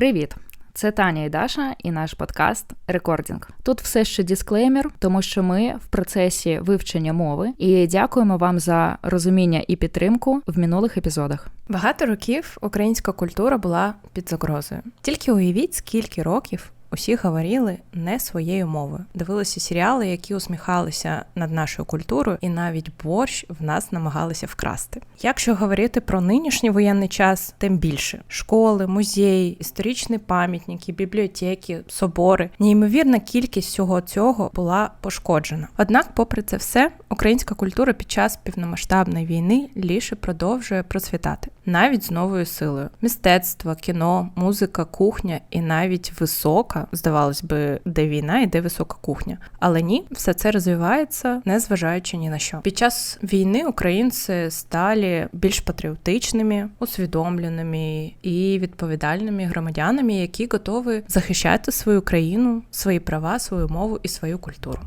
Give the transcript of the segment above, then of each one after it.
Привіт! Це Таня і Даша і наш подкаст Рекордінг. Тут все ще дисклеймер, тому що ми в процесі вивчення мови і дякуємо вам за розуміння і підтримку в минулих епізодах. Багато років українська культура була під загрозою. Тільки уявіть, скільки років усі говорили не своєю мовою. Дивилися серіали, які усміхалися над нашою культурою, і навіть борщ в нас намагалися вкрасти. Якщо говорити про нинішній воєнний час, тим більше школи, музеї, історичні пам'ятники, бібліотеки, собори. Неймовірна кількість всього цього була пошкоджена. Однак, попри це все, українська культура під час повномасштабної війни лише продовжує процвітати навіть з новою силою. Мистецтво, кіно, музика, кухня і навіть висока, здавалось би, де війна і де висока кухня. Але ні, все це розвивається, не зважаючи ні на що. Під час війни українці стали більш патріотичними, усвідомленими і відповідальними громадянами, які готові захищати свою країну, свої права, свою мову і свою культуру.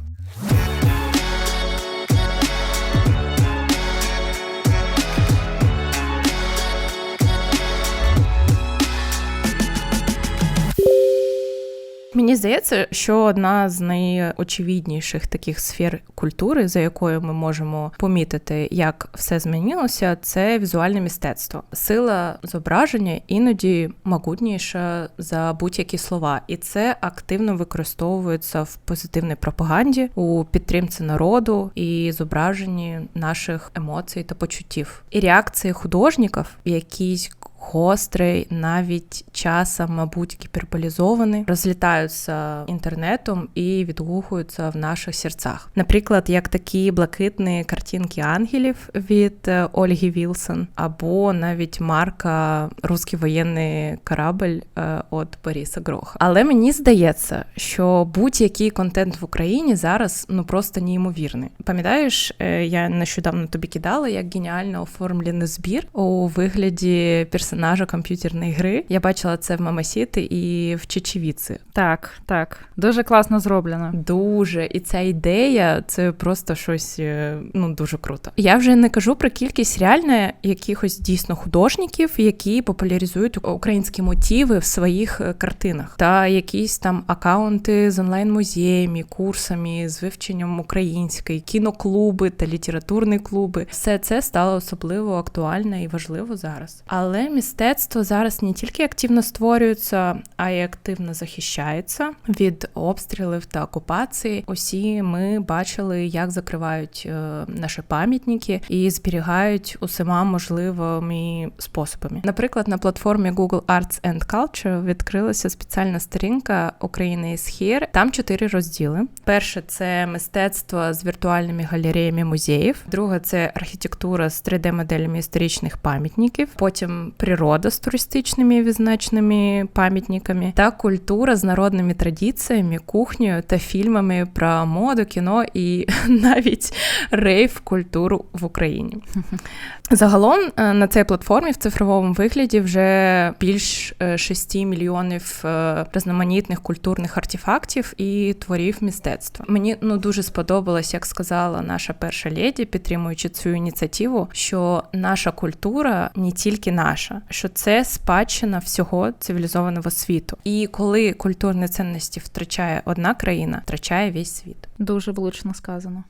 Мені здається, що одна з найочевидніших таких сфер культури, за якою ми можемо помітити, як все змінилося, це візуальне мистецтво. Сила зображення іноді могутніша за будь-які слова, і це активно використовується в позитивній пропаганді у підтримці народу і зображенні наших емоцій та почуттів. І реакції художників, якісь гострий, навіть часом, мабуть, гіперболізований, розлітаються інтернетом і відгукуються в наших серцях. Наприклад, як такі блакитні картинки ангелів від е, Ольги Вілсон, або навіть марка Русський воєнний корабль від е, Бориса Гроха. Але мені здається, що будь-який контент в Україні зараз ну просто неймовірний. Пам'ятаєш, е, я нещодавно тобі кидала як геніально оформлений збір у вигляді персонажів персонажа комп'ютерної гри. Я бачила це в Мамасіти і в Чечевіці. Так, так, дуже класно зроблено. Дуже, і ця ідея це просто щось е, ну дуже круто. Я вже не кажу про кількість реально якихось дійсно художників, які популяризують українські мотиви в своїх е, картинах, та якісь там акаунти з онлайн-музеями, курсами з вивченням української, кіноклуби та літературні клуби. Все це стало особливо актуально і важливо зараз. Але мистецтво зараз не тільки активно створюється, а й активно захищається від обстрілів та окупації. Усі ми бачили, як закривають е, наші пам'ятники і зберігають усіма можливими способами. Наприклад, на платформі Google Arts and Culture відкрилася спеціальна сторінка України is Here. Там чотири розділи. Перше це мистецтво з віртуальними галереями музеїв. Друге це архітектура з 3D-моделями історичних пам'ятників. Потім природа з туристичними відзначеними пам'ятниками та культура з народними традиціями, кухнею та фільмами про моду, кіно і навіть рейв культуру в Україні. Загалом е, на цій платформі в цифровому вигляді вже більш 6 е, мільйонів е, різноманітних культурних артефактів і творів мистецтва. Мені ну дуже сподобалось, як сказала наша перша леді, підтримуючи цю ініціативу, що наша культура не тільки наша, що це спадщина всього цивілізованого світу. І коли культурні цінності втрачає одна країна, втрачає весь світ. Дуже влучно сказано.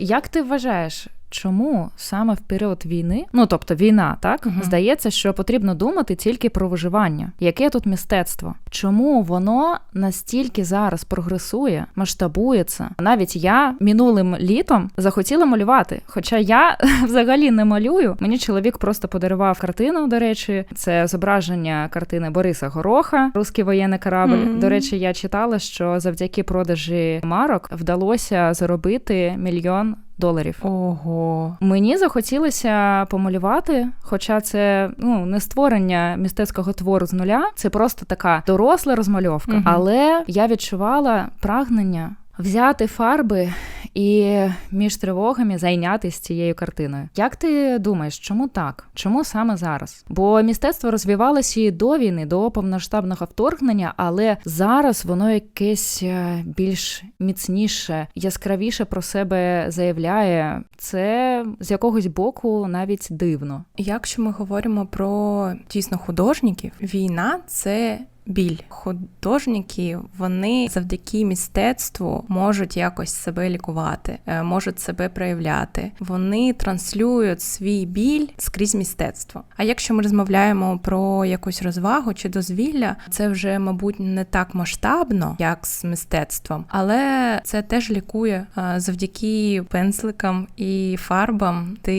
Як ти вважаєш, Чому саме в період війни, ну тобто війна, так uh здається, що потрібно думати тільки про виживання, яке тут мистецтво? Чому воно настільки зараз прогресує, масштабується? Навіть я минулим літом захотіла малювати. Хоча я взагалі не малюю. Мені чоловік просто подарував картину. До речі, це зображення картини Бориса Гороха, Руський воєнний корабль. uh До речі, я читала, що завдяки продажі марок вдалося заробити мільйон доларів. Ого. Мені захотілося помалювати, хоча це ну не створення мистецького твору з нуля, це просто така доросла розмальовка. Угу. Але я відчувала прагнення взяти фарби і між тривогами зайнятися цією картиною. Як ти думаєш, чому так? Чому саме зараз? Бо мистецтво розвивалося і до війни, до повноштабного вторгнення, але зараз воно якесь е, більш міцніше, яскравіше про себе заявляє. Це з якогось боку навіть дивно. Якщо ми говоримо про дійсно художників, війна це біль. Художники вони завдяки мистецтву можуть якось себе лікувати, е, можуть себе проявляти. Вони транслюють свій біль скрізь мистецтво. А якщо ми розмовляємо про якусь розвагу чи дозвілля, це вже, мабуть, не так масштабно, як з мистецтвом, але це теж лікує е, завдяки пензликам і фарбам. Ти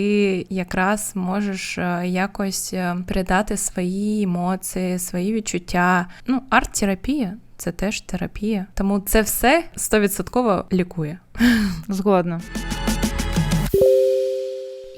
якраз можеш е, якось передати свої емоції, свої відчуття ну, арт-терапія це теж терапія. Тому це все стовідсотково лікує. Згодна.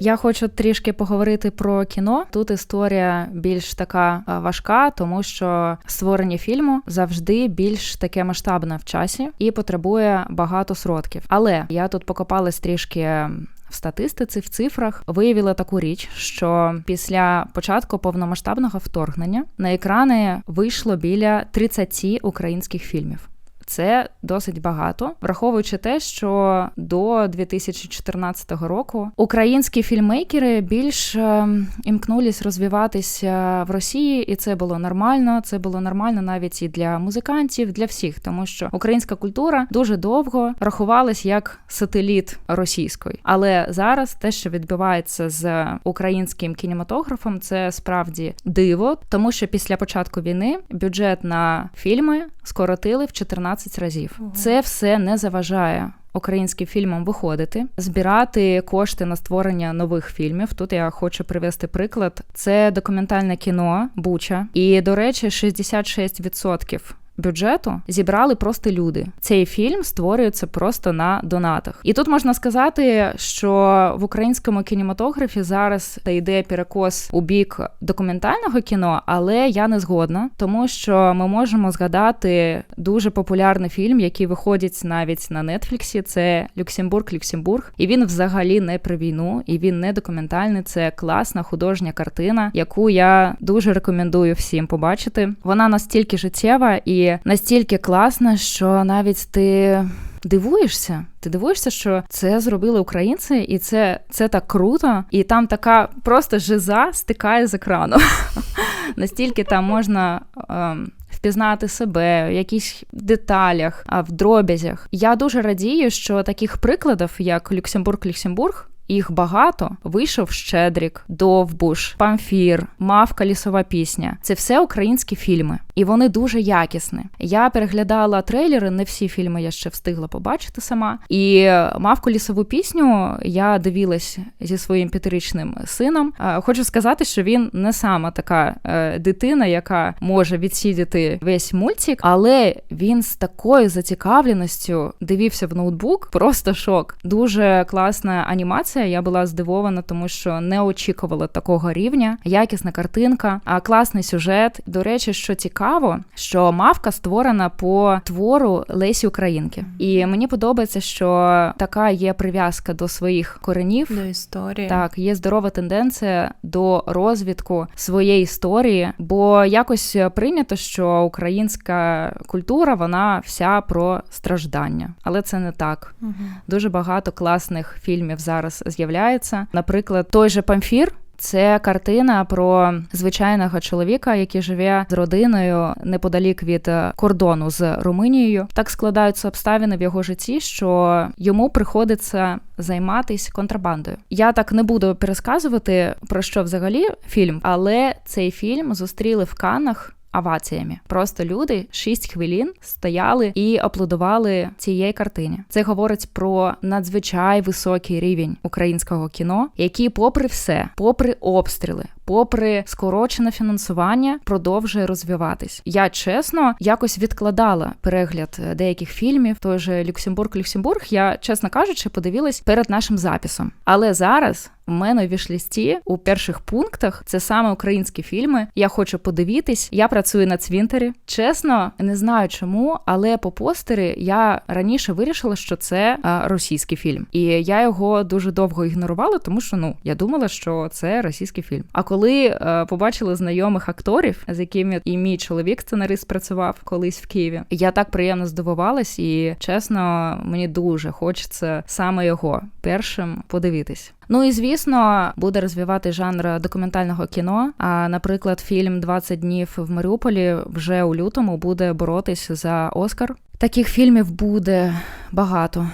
Я хочу трішки поговорити про кіно. Тут історія більш така важка, тому що створення фільму завжди більш таке масштабне в часі і потребує багато сродків. Але я тут покопалась трішки в статистиці, в цифрах виявила таку річ, що після початку повномасштабного вторгнення на екрани вийшло біля 30 українських фільмів. Це досить багато, враховуючи те, що до 2014 року українські фільмейкери більш ем, імкнулись розвиватися в Росії, і це було нормально. Це було нормально навіть і для музикантів, для всіх, тому що українська культура дуже довго рахувалась як сателіт російської. Але зараз те, що відбувається з українським кінематографом, це справді диво, тому що після початку війни бюджет на фільми скоротили в 14 разів. Це все не заважає. Українським фільмам виходити, збирати кошти на створення нових фільмів. Тут я хочу привести приклад. Це документальне кіно Буча, і до речі, 66% бюджету зібрали просто люди. Цей фільм створюється просто на донатах. І тут можна сказати, що в українському кінематографі зараз та йде перекос у бік документального кіно, але я не згодна, тому що ми можемо згадати дуже популярний фільм, який виходить навіть на Нетфліксі. Це Люксембург, Люксембург, і він взагалі не про війну, і він не документальний. Це класна художня картина, яку я дуже рекомендую всім побачити. Вона настільки життєва і настільки класна, що навіть ти. Дивуєшся, ти дивуєшся, що це зробили українці, і це це так круто, і там така просто жиза стикає з екрану. Настільки там можна ем, впізнати себе в якихось деталях, а в дробязях. Я дуже радію, що таких прикладів, як Люксембург-Люксембург, їх багато. Вийшов Щедрік, Довбуш, Памфір, Мавка лісова пісня. Це все українські фільми, і вони дуже якісні. Я переглядала трейлери, не всі фільми я ще встигла побачити сама. І мавку лісову пісню я дивилась зі своїм п'ятирічним сином. Хочу сказати, що він не сама така е, дитина, яка може відсідіти весь мультик, але він з такою зацікавленістю дивився в ноутбук. Просто шок. Дуже класна анімація анімація. Я була здивована, тому що не очікувала такого рівня. Якісна картинка, а класний сюжет. До речі, що цікаво, що мавка створена по твору Лесі Українки, і мені подобається, що така є прив'язка до своїх коренів до історії. Так, є здорова тенденція до розвідку своєї історії, бо якось прийнято, що українська культура вона вся про страждання, але це не так. Угу. Дуже багато класних фільмів зараз з'являється. Наприклад, той же Памфір. Це картина про звичайного чоловіка, який живе з родиною неподалік від кордону з Румунією. Так складаються обставини в його житті, що йому приходиться займатися контрабандою. Я так не буду пересказувати про що взагалі фільм, але цей фільм зустріли в Каннах аваціями. Просто люди 6 хвилин стояли і аплодували цієї картині. Це говорить про надзвичай високий рівень українського кіно, який, попри все, попри обстріли, попри скорочене фінансування, продовжує розвиватись. Я чесно якось відкладала перегляд е, деяких фільмів. Той же Люксембург, Люксембург. Я чесно кажучи, подивилась перед нашим записом. Але зараз в мене в вішлісті у перших пунктах це саме українські фільми. Я хочу подивитись. Я працюю на цвінтарі. Чесно, не знаю чому, але по постері я раніше вирішила, що це а, російський фільм, і я його дуже довго ігнорувала, тому що ну я думала, що це російський фільм. А коли а, побачила знайомих акторів, з якими і мій чоловік сценарист працював колись в Києві, я так приємно здивувалась, і чесно, мені дуже хочеться саме його першим подивитись. Ну і звісно, буде розвивати жанр документального кіно. А, наприклад, фільм «20 днів в Маріуполі вже у лютому буде боротись за Оскар. Таких фільмів буде багато.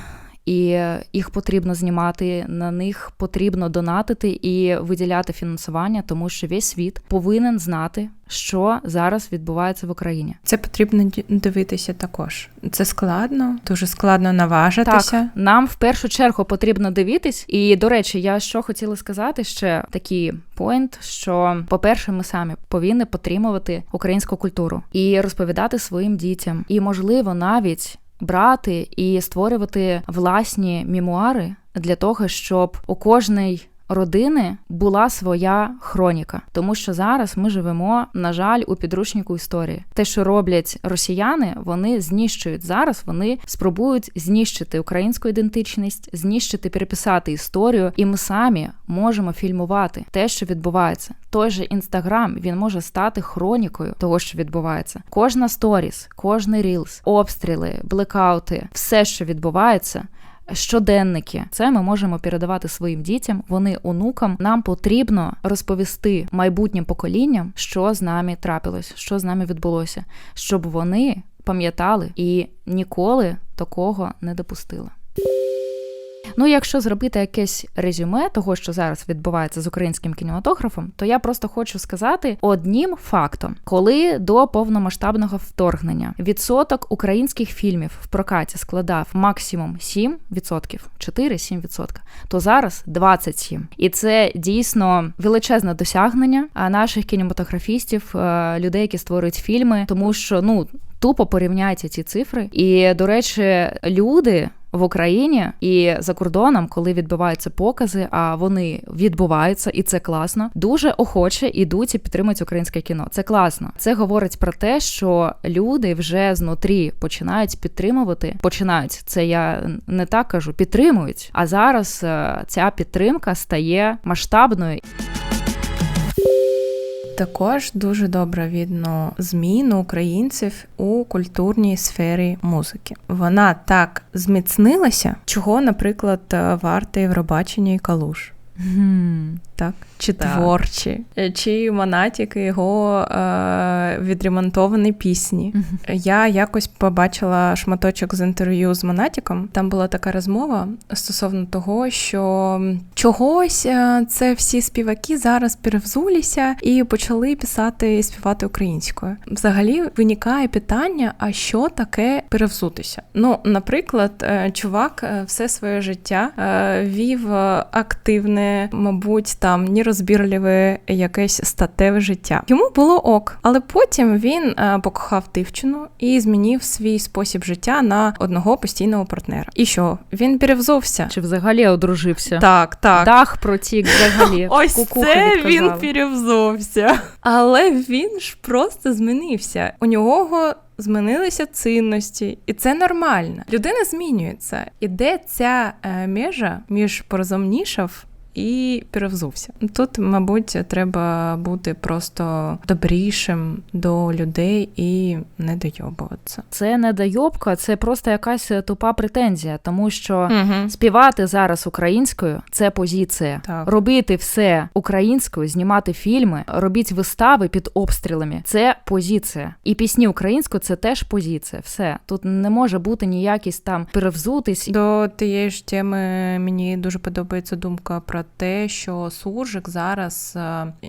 І їх потрібно знімати, на них потрібно донатити і виділяти фінансування, тому що весь світ повинен знати, що зараз відбувається в Україні. Це потрібно дивитися також. Це складно, дуже складно наважитися. Так, Нам в першу чергу потрібно дивитись. І до речі, я що хотіла сказати ще такий поінт, що, по-перше, ми самі повинні підтримувати українську культуру і розповідати своїм дітям, і можливо навіть брати і створювати власні мемуари для того, щоб у кожний родини була своя хроніка, тому що зараз ми живемо, на жаль, у підручнику історії. Те, що роблять росіяни, вони знищують зараз. Вони спробують знищити українську ідентичність, знищити, переписати історію, і ми самі можемо фільмувати те, що відбувається. Той же інстаграм він може стати хронікою того, що відбувається. Кожна сторіс, кожний рілс, обстріли, блекаути, все, що відбувається щоденники. Це ми можемо передавати своїм дітям. Вони онукам. Нам потрібно розповісти майбутнім поколінням, що з нами трапилось, що з нами відбулося, щоб вони пам'ятали і ніколи такого не допустили. Ну, якщо зробити якесь резюме того, що зараз відбувається з українським кінематографом, то я просто хочу сказати однім фактом: коли до повномасштабного вторгнення відсоток українських фільмів в прокаті складав максимум 7%, 4-7%, то зараз 27%. І це дійсно величезне досягнення наших кінематографістів, е, людей, які створюють фільми, тому що ну тупо порівняйте ці цифри. І до речі, люди в Україні і за кордоном, коли відбуваються покази, а вони відбуваються, і це класно. Дуже охоче ідуть і підтримують українське кіно. Це класно. Це говорить про те, що люди вже знутрі починають підтримувати. Починають це. Я не так кажу, підтримують. А зараз е, ця підтримка стає масштабною. Також дуже добре видно зміну українців у культурній сфері музики. Вона так зміцнилася, чого, наприклад, варте Євробачення і Калуш. Mm. Так, чи так. творчі, е, чи монатіки його е, відремонтовані пісні. Mm-hmm. Я якось побачила шматочок з інтерв'ю з Монатіком. Там була така розмова стосовно того, що чогось е, це всі співаки зараз перевзулися і почали писати і співати українською. Взагалі виникає питання: а що таке перевзутися? Ну, наприклад, е, чувак все своє життя вів активне, мабуть там нерозбірливе якесь статеве життя. Йому було ок, але потім він е, покохав дівчину і змінив свій спосіб життя на одного постійного партнера. І що він перевзувся? Чи взагалі одружився? Так, так. Дах протік взагалі. Ось це він перевзувся. Але він ж просто змінився. У нього. Змінилися цінності, і це нормально. Людина змінюється. І де ця е, межа між порозумнішав і перевзувся. Тут, мабуть, треба бути просто добрішим до людей і не дойобуватися. Це не дойобка, це просто якась тупа претензія, тому що угу. співати зараз українською це позиція. Так. Робити все українською, знімати фільми, робіть вистави під обстрілами. Це позиція. І пісні українською це теж позиція. Все тут не може бути ніякісь там перевзутись. До тієї ж теми мені дуже подобається думка про те, що суржик зараз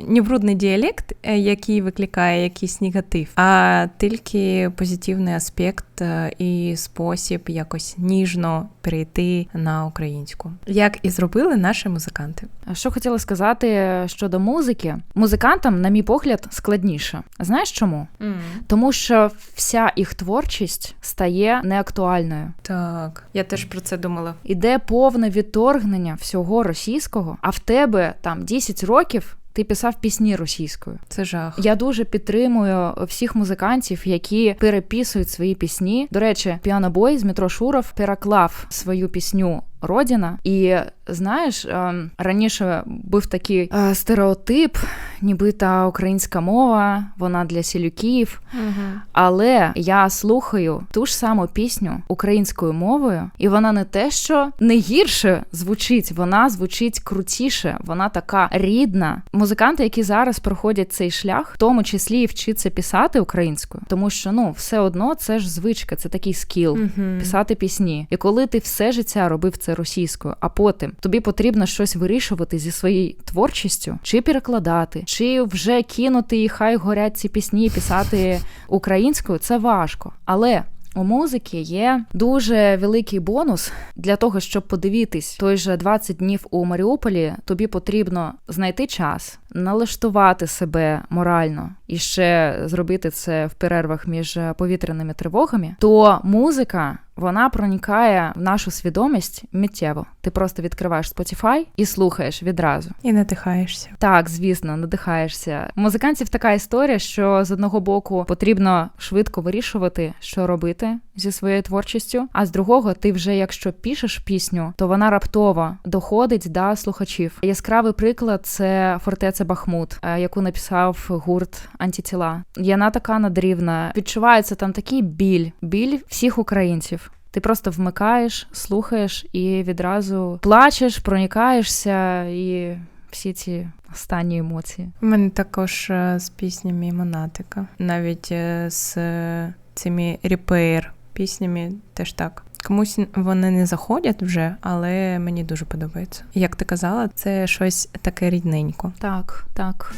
не брудний діалект, е, який викликає якийсь негатив, а тільки позитивний аспект е, і спосіб якось ніжно перейти на українську, як і зробили наші музиканти. Що хотіла сказати щодо музики, музикантам, на мій погляд, складніше. Знаєш чому? Mm. Тому що вся їх творчість стає неактуальною. Так, я теж про це думала. Іде повне відторгнення всього російського, а в тебе там 10 років. Ти писав пісні російською. Це жах. Я дуже підтримую всіх музикантів, які переписують свої пісні. До речі, піанобой з Метро Шуров переклав свою пісню Родіна. І знаєш, раніше був такий е, стереотип, ніби та українська мова, вона для сілюків. Угу. Але я слухаю ту ж саму пісню українською мовою, і вона не те, що не гірше звучить, вона звучить крутіше, вона така рідна. Музиканти, які зараз проходять цей шлях, в тому числі і вчиться писати українською, тому що ну все одно це ж звичка, це такий скіл угу. писати пісні. І коли ти все життя робив це російською, а потім тобі потрібно щось вирішувати зі своєю творчістю, чи перекладати, чи вже кинути і хай горять ці пісні, писати українською. Це важко, але. У музики є дуже великий бонус для того, щоб подивитись той же 20 днів у Маріуполі. Тобі потрібно знайти час, налаштувати себе морально і ще зробити це в перервах між повітряними тривогами. То музика вона проникає в нашу свідомість миттєво. Ти просто відкриваєш Spotify і слухаєш відразу. І надихаєшся. Так, звісно, надихаєшся. У музикантів така історія, що з одного боку потрібно швидко вирішувати, що робити зі своєю творчістю. А з другого, ти вже, якщо пишеш пісню, то вона раптово доходить до слухачів. Яскравий приклад це фортеця Бахмут, е, яку написав гурт Антитіла. Вона така надрівна. Відчувається там такий біль, біль всіх українців. Ти просто вмикаєш, слухаєш і відразу плачеш, проникаєшся і всі ці останні емоції. У мене також е, з піснями Монатика, навіть е, з цими репейр піснями теж так. Комусь вони не заходять вже, але мені дуже подобається. Як ти казала, це щось таке рідненько. Так, так.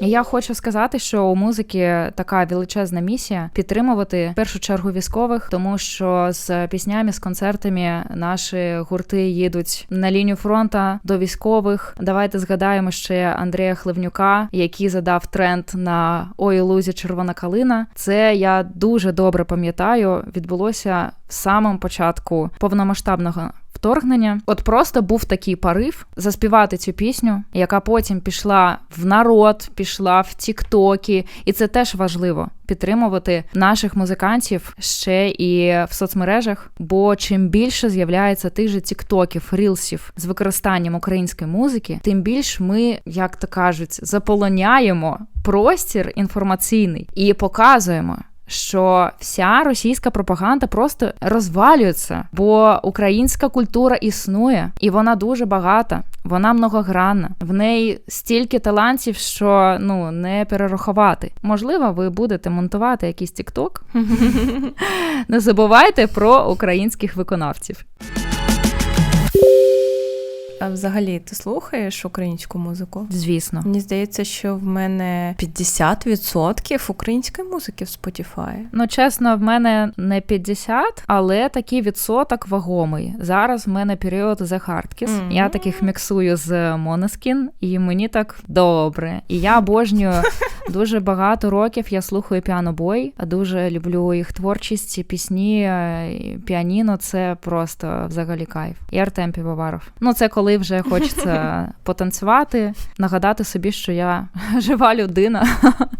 Я хочу сказати, що у музики така величезна місія підтримувати в першу чергу військових, тому що з піснями, з концертами наші гурти їдуть на лінію фронта до військових. Давайте згадаємо ще Андрія Хливнюка, який задав тренд на «Ой, лузі червона калина. Це я дуже добре пам'ятаю. Відбулося в самому початку повномасштабного вторгнення. От просто був такий порив заспівати цю пісню, яка потім пішла в народ, пішла в Тіктоки, і це теж важливо підтримувати наших музикантів ще і в соцмережах. Бо чим більше з'являється тих же тіктоків, рілсів з використанням української музики, тим більш ми, як то кажуть, заполоняємо простір інформаційний і показуємо що вся російська пропаганда просто розвалюється, бо українська культура існує, і вона дуже багата, вона многогранна. В неї стільки талантів, що ну не перерахувати. Можливо, ви будете монтувати якийсь тікток. Не забувайте про українських виконавців. А взагалі ти слухаєш українську музику? Звісно. Мені здається, що в мене 50% української музики в Spotify. Ну, чесно, в мене не 50, але такий відсоток вагомий. Зараз в мене період The Hardkiss. Mm-hmm. Я таких міксую з Monoskin, і мені так добре. І я обожнюю дуже багато років. Я слухаю піанобой, дуже люблю їх творчість, пісні, піаніно це просто взагалі кайф. І Артем Півоваров. Ну, це коли коли вже хочеться потанцювати, нагадати собі, що я жива людина,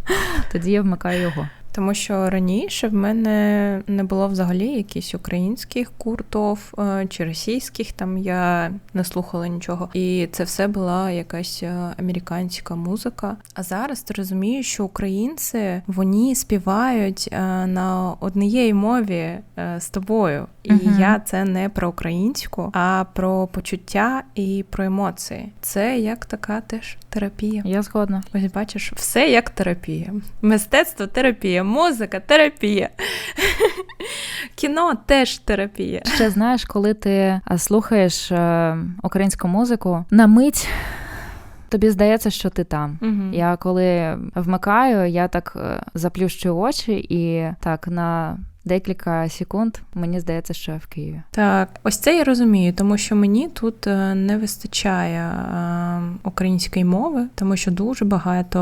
тоді я вмикаю його. Тому що раніше в мене не було взагалі якихось українських куртов е, чи російських, там я не слухала нічого. І це все була якась е, американська музика. А зараз ти розумієш, що українці вони співають е, на однієї мові з тобою. І uh-huh. я це не про українську, а про почуття і про емоції. Це як така теж терапія. Я згодна. Ось бачиш, все як терапія. Мистецтво терапія, музика, терапія. Кіно теж терапія. Ще знаєш, коли ти е, слухаєш е, українську музику, на мить. Тобі здається, що ти там. Угу. Я коли вмикаю, я так е, заплющую очі і так на декілька секунд мені здається, що в Києві. Так, ось це я розумію, тому що мені тут е, не вистачає е, української мови, тому що дуже багато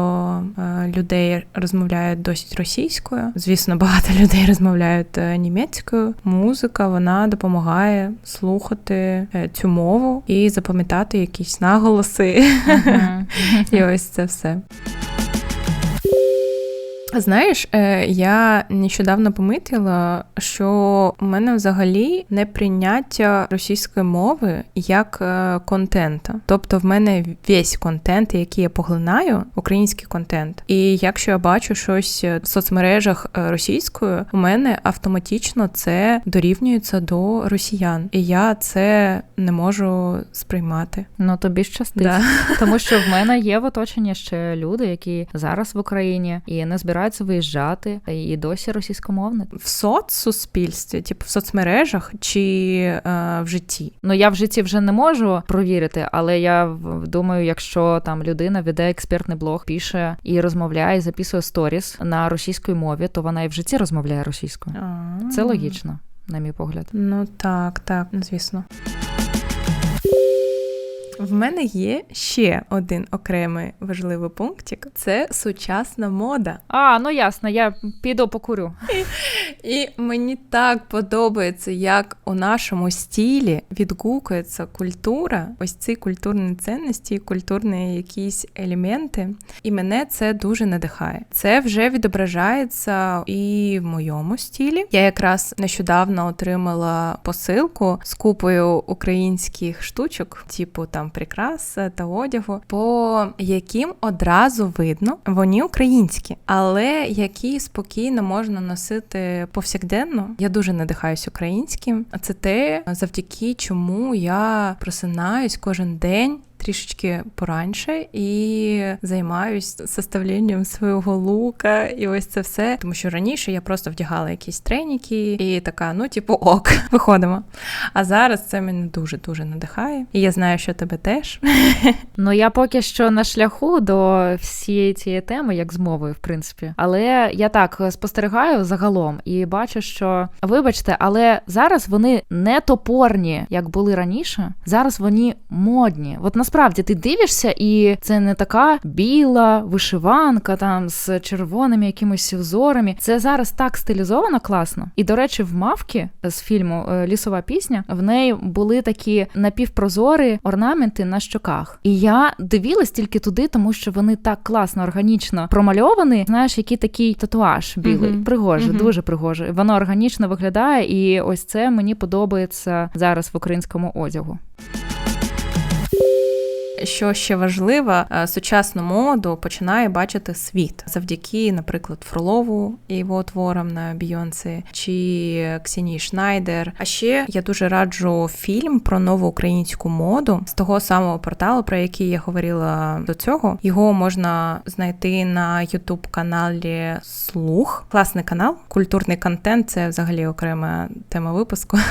е, людей розмовляють досить російською. Звісно, багато людей розмовляють німецькою. Музика вона допомагає слухати цю мову і запам'ятати якісь наголоси. І ось це все. Знаєш, е, я нещодавно помітила, що у мене взагалі не прийняття російської мови як е, контента. Тобто, в мене весь контент, який я поглинаю, український контент. І якщо я бачу щось в соцмережах е, російською, у мене автоматично це дорівнюється до росіян, і я це не можу сприймати. Ну тобі щастить, да. тому що в мене є в оточенні ще люди, які зараз в Україні і не збирають збираються виїжджати і досі російськомовне в соцсуспільстві, типу в соцмережах чи е, в житті. Ну я в житті вже не можу провірити, але я думаю, якщо там людина веде експертний блог, пише і розмовляє, і записує сторіс на російській мові, то вона і в житті розмовляє російською. А-а-а. Це логічно, на мій погляд. Ну так, так, звісно. В мене є ще один окремий важливий пунктик це сучасна мода. А, ну ясно, я піду покурю. І, і мені так подобається, як у нашому стілі відгукується культура, ось ці культурні цінності, культурні якісь елементи. І мене це дуже надихає. Це вже відображається і в моєму стілі. Я якраз нещодавно отримала посилку з купою українських штучок, типу там прикрас та одягу, по яким одразу видно, вони українські, але які спокійно можна носити повсякденно. Я дуже надихаюсь українським. А це те, завдяки чому я просинаюсь кожен день трішечки пораньше і займаюсь составленням свого лука, і ось це все. Тому що раніше я просто вдягала якісь треніки і така, ну, типу, ок, виходимо. А зараз це мене дуже-дуже надихає. І я знаю, що тебе теж. Ну я поки що на шляху до всієї цієї теми, як з мовою, в принципі. Але я так спостерігаю загалом і бачу, що вибачте, але зараз вони не топорні, як були раніше. Зараз вони модні. От насправді насправді ти дивишся, і це не така біла вишиванка там з червоними якимись узорами. Це зараз так стилізовано класно. І, до речі, в мавки з фільму е, Лісова пісня в неї були такі напівпрозорі орнаменти на щоках. І я дивилась тільки туди, тому що вони так класно, органічно промальовані. Знаєш, який такий татуаж білий. Mm-hmm. Пригожий, mm-hmm. дуже пригожий. Воно органічно виглядає, і ось це мені подобається зараз в українському одягу. Що ще важливо, е, сучасну моду починає бачити світ завдяки, наприклад, Фролову і його творам на Бійонці чи Ксенії Шнайдер. А ще я дуже раджу фільм про нову українську моду з того самого порталу, про який я говорила до цього. Його можна знайти на ютуб каналі Слух. Класний канал, культурний контент це взагалі окрема тема випуску.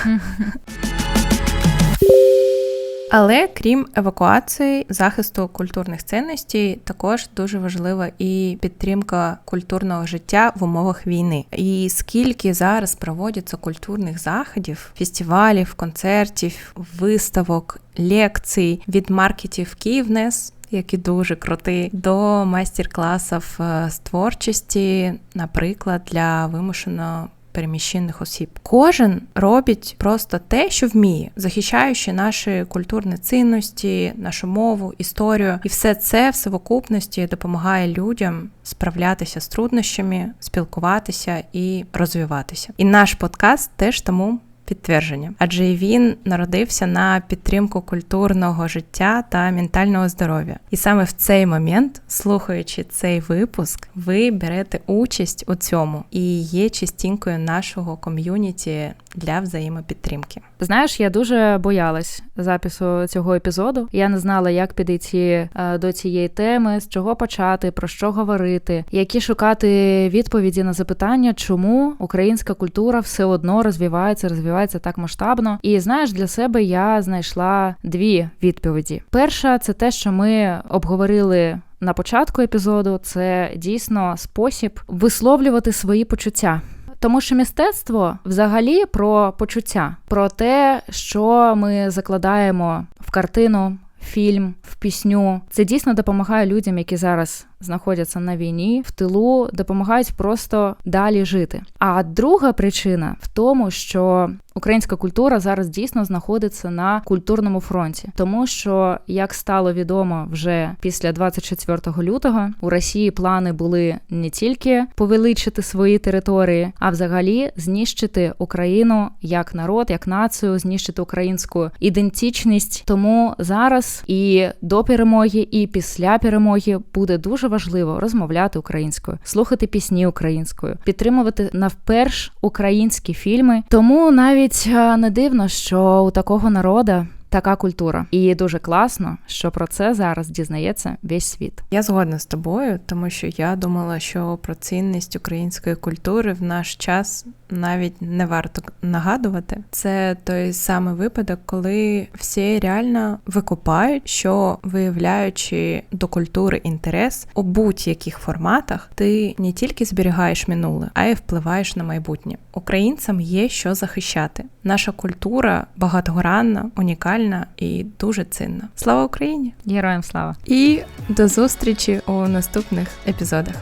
Але крім евакуації, захисту культурних цінностей, також дуже важлива і підтримка культурного життя в умовах війни. І скільки зараз проводяться культурних заходів, фестивалів, концертів, виставок, лекцій від маркетів Київнес. Які дуже круті, до майстер-класів е, з творчості, наприклад, для вимушено переміщених осіб. Кожен робить просто те, що вміє, захищаючи наші культурні цінності, нашу мову, історію, і все це в совокупності допомагає людям справлятися з труднощами, спілкуватися і розвиватися. І наш подкаст теж тому підтвердження, адже він народився на підтримку культурного життя та ментального здоров'я. І саме в цей момент, слухаючи цей випуск, ви берете участь у цьому і є частинкою нашого ком'юніті для взаємопідтримки. Знаєш, я дуже боялась запису цього епізоду. Я не знала, як підійти е, до цієї теми, з чого почати, про що говорити, які шукати відповіді на запитання, чому українська культура все одно розвивається, розвивається так масштабно. І знаєш, для себе я знайшла дві відповіді. Перша це те, що ми обговорили. На початку епізоду це дійсно спосіб висловлювати свої почуття. Тому що мистецтво взагалі про почуття, про те, що ми закладаємо в картину, фільм, в пісню. Це дійсно допомагає людям, які зараз знаходяться на війні, в тилу, допомагають просто далі жити. А друга причина в тому, що українська культура зараз дійсно знаходиться на культурному фронті, тому що як стало відомо вже після 24 лютого, у Росії плани були не тільки повеличити свої території, а взагалі знищити Україну як народ, як націю, знищити українську ідентичність. Тому зараз і до перемоги, і після перемоги буде дуже важливо розмовляти українською, слухати пісні українською, підтримувати навперш українські фільми. Тому навіть не дивно, що у такого народа така культура, і дуже класно, що про це зараз дізнається весь світ. Я згодна з тобою, тому що я думала, що про цінність української культури в наш час навіть не варто нагадувати. Це той самий випадок, коли всі реально викупають, що виявляючи до культури інтерес у будь-яких форматах, ти не тільки зберігаєш минуле, а й впливаєш на майбутнє. Українцям є що захищати. Наша культура багатогранна, унікальна і дуже цінна. Слава Україні! Героям слава! І до зустрічі у наступних епізодах.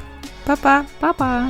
Па-па! Па-па!